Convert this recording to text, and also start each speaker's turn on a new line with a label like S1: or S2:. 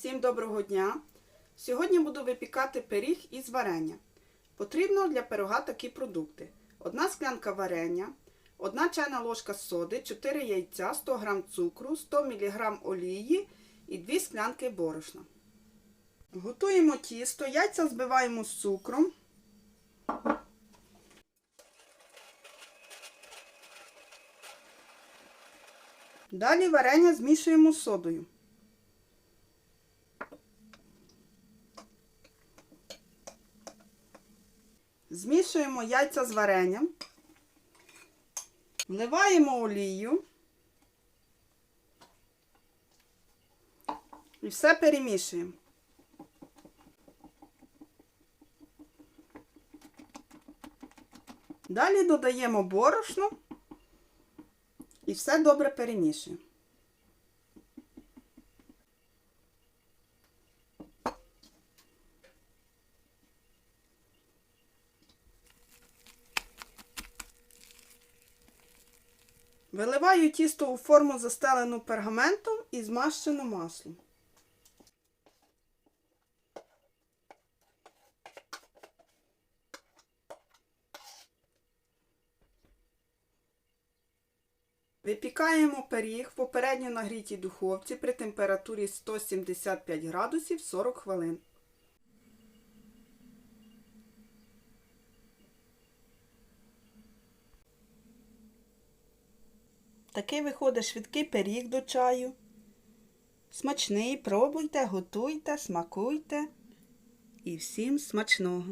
S1: Всім доброго дня! Сьогодні буду випікати пиріг із варення. Потрібно для пирога такі продукти: одна склянка варення, одна чайна ложка соди, 4 яйця, 100 г цукру, 100 мг олії і 2 склянки борошна. Готуємо тісто, яйця збиваємо з цукром. Далі варення змішуємо з содою. Змішуємо яйця з варенням, вливаємо олію і все перемішуємо. Далі додаємо борошно і все добре перемішуємо. Виливаю тісто у форму застелену пергаментом і змащену маслом. Випікаємо пиріг в попередньо нагрітій духовці при температурі 175 градусів 40 хвилин. Такий виходить швидкий пиріг до чаю. Смачний, пробуйте, готуйте, смакуйте. І всім смачного!